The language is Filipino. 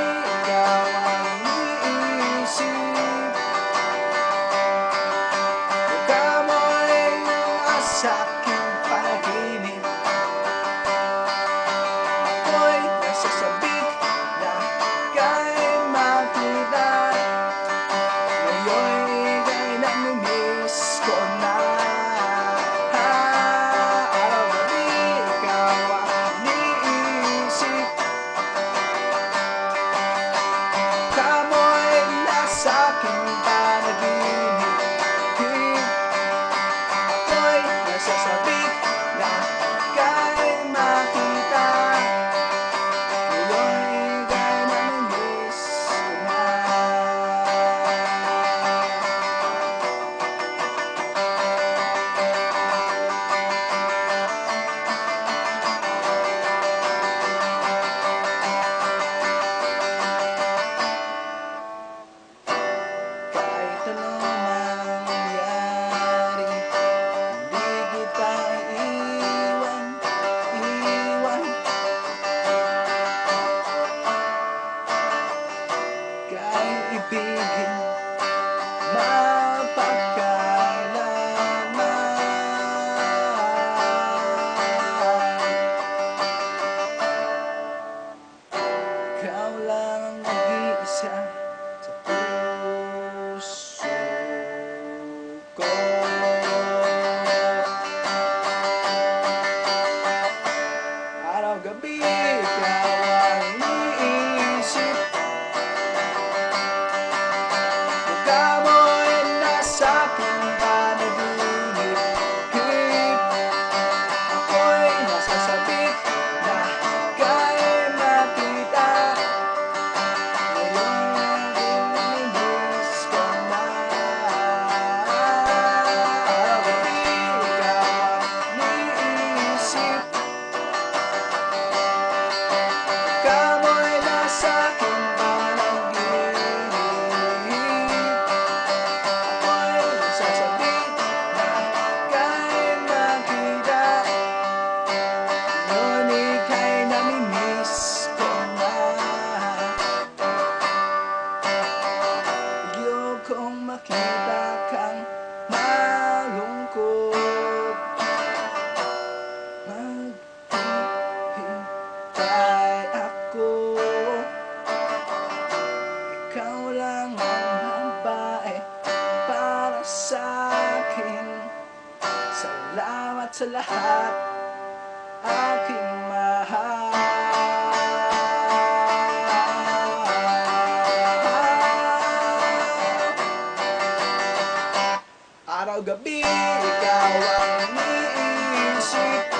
Bye. estamos en la saca. gabi Ikaw ang iniisip